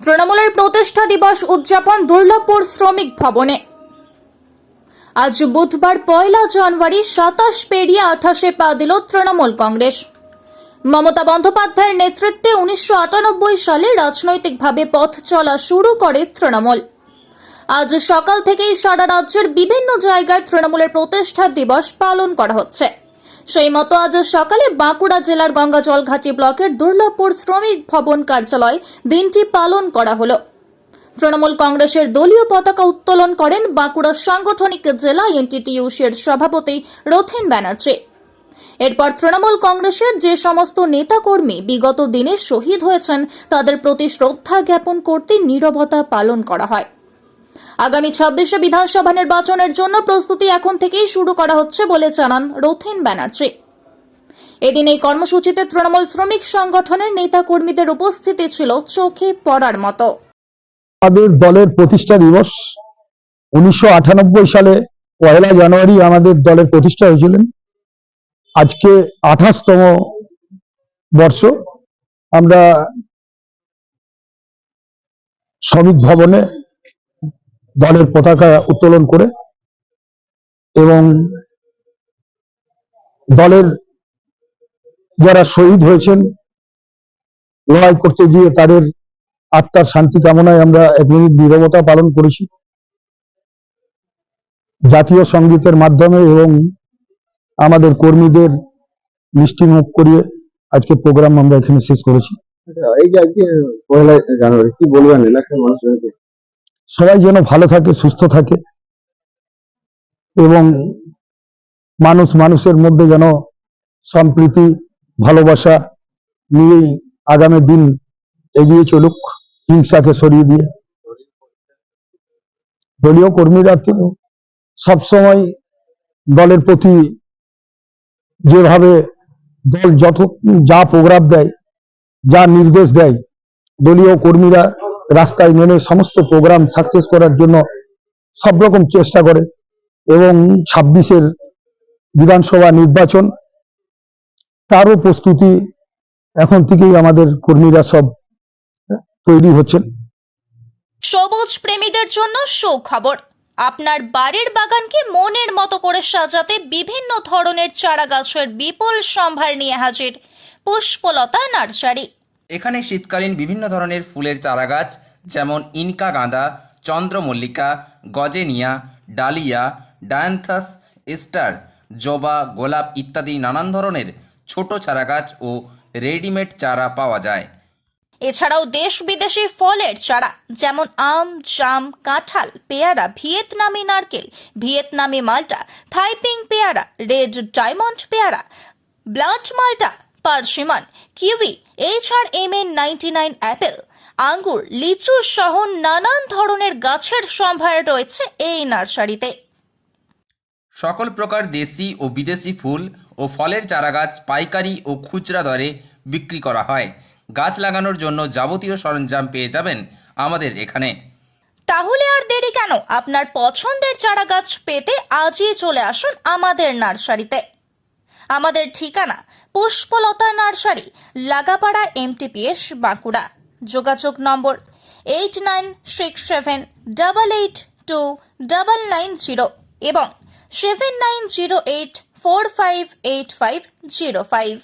তৃণমূলের প্রতিষ্ঠা দিবস উদযাপন দুর্লভপুর শ্রমিক ভবনে। আজ বুধবার পয়লা জানুয়ারি সাতাশ পেরিয়ে আঠাশে পা দিল তৃণমূল কংগ্রেস। মমতা বন্দ্যোপাধ্যায়ের নেতৃত্বে উনিশশো আটানব্বই সালে রাজনৈতিকভাবে পথ চলা শুরু করে তৃণমূল। আজ সকাল থেকেই সারা রাজ্যের বিভিন্ন জায়গায় তৃণমূলের প্রতিষ্ঠা দিবস পালন করা হচ্ছে। সেই মতো আজ সকালে বাঁকুড়া জেলার গঙ্গাজলঘাটি ব্লকের দুর্লভপুর শ্রমিক ভবন কার্যালয় দিনটি পালন করা হলো। তৃণমূল কংগ্রেসের দলীয় পতাকা উত্তোলন করেন বাঁকুড়া সাংগঠনিক জেলা এনটিটিউসির সভাপতি রথেন ব্যানার্জি। এরপর তৃণমূল কংগ্রেসের যে সমস্ত নেতাকর্মী বিগত দিনে শহীদ হয়েছেন, তাদের প্রতি শ্রদ্ধা জ্ঞাপন করতে নীরবতা পালন করা হয়। আগামী ছাব্বিশে বিধানসভা নির্বাচনের জন্য প্রস্তুতি এখন থেকেই শুরু করা হচ্ছে বলে জানান রথিন ব্যানার্জি। এদিন এই কর্মসূচিতে তৃণমূল শ্রমিক সংগঠনের নেতাকর্মীদের উপস্থিতি ছিল চোখে পড়ার মতো। আমাদের দলের প্রতিষ্ঠা দিবস উনিশশো আটানব্বই সালে পয়লা জানুয়ারি আমাদের দলের প্রতিষ্ঠা হয়েছিলেন। আজকে আঠাশতম বর্ষ। আমরা শ্রমিক ভবনে দলের পতাকা উত্তোলন করে এবং দলের যারা শহীদ হয়েছেন লড়াই করতে গিয়ে তাদের আত্মার শান্তি কামনায় আমরা এক মিনিট নীরবতা পালন করেছি। জাতীয় সঙ্গীতের মাধ্যমে এবং আমাদের কর্মীদের মিষ্টি মুখ করিয়ে আজকে প্রোগ্রাম আমরা এখানে শেষ করেছি। আচ্ছা, এই যে আজকে পয়লা জানুয়ারি কি বলবেন? এলাকার মানুষজনকে? সবাই যেন ভালো থাকে, সুস্থ থাকে এবং মানুষ মানুষের মধ্যে যেন সম্প্রীতি, ভালোবাসা নিয়েই আগামী দিন এগিয়ে চলুক, হিংসাকে সরিয়ে দিয়ে। দলীয় কর্মীরা তো সবসময় দলের প্রতি যেভাবে দল যত যা প্রোগ্রাম দেয়, যা নির্দেশ দেয়, দলীয় কর্মীরা রাস্তায় নেমে সমস্ত প্রোগ্রাম সাকসেস করার জন্য সব রকম চেষ্টা করে এবং ছাব্বিশের বিধানসভা নির্বাচন তারও প্রস্তুতি এখন থেকেই আমাদের কর্মীরা সব তৈরি হচ্ছেন। সবুজ প্রেমীদের জন্য সুখবর। আপনার বাড়ির বাগানকে মনের মতো করে সাজাতে বিভিন্ন ধরনের চারা গাছের বিপুল সম্ভার নিয়ে হাজির পুষ্পলতা নার্সারি। এখানে শীতকালীন বিভিন্ন ধরনের ফুলের চারাগাছ, যেমন ইনকা গাঁদা, চন্দ্রমল্লিকা, গজেনিয়া, ডালিয়া, ডায়ান্থাস স্টার জবা, গোলাপ ইত্যাদি নানান ধরনের ছোট চারাগাছ ও রেডিমেড চারা পাওয়া যায়। এছাড়াও দেশ বিদেশি ফলের চারা, যেমন আম, জাম, কাঁঠাল, পেয়ারা, ভিয়েতনামি নারকেল, ভিয়েতনামি মাল্টা, থাইপিং পেয়ারা, রেড ডায়মন্ড পেয়ারা ব্লাড মাল্টা persimmon kiwi H R M N ninety nine apple আঙ্গুর লিচু সহ নানান ধরনের গাছের সম্ভার রয়েছে এই নার্সারিতে। সকল প্রকার দেশি ও বিদেশি ফুল ও ফলের চারাগাছ পাইকারি ও খুচরা দরে বিক্রি করা হয়। গাছ লাগানোর জন্য যাবতীয় সরঞ্জাম পেয়ে যাবেন আমাদের এখানে। তাহলে আর দেরি কেন? আপনার পছন্দের চারা গাছ পেতে আজই চলে আসুন আমাদের নার্সারিতে। আমাদের ঠিকানা পুষ্পলতা নার্সারি, লাগাপাড়া এমটিপিএস বাঁকুড়া। যোগাযোগ নম্বর eight nine six seven double eight two double nine zero এবং seven nine zero eight four five eight five zero five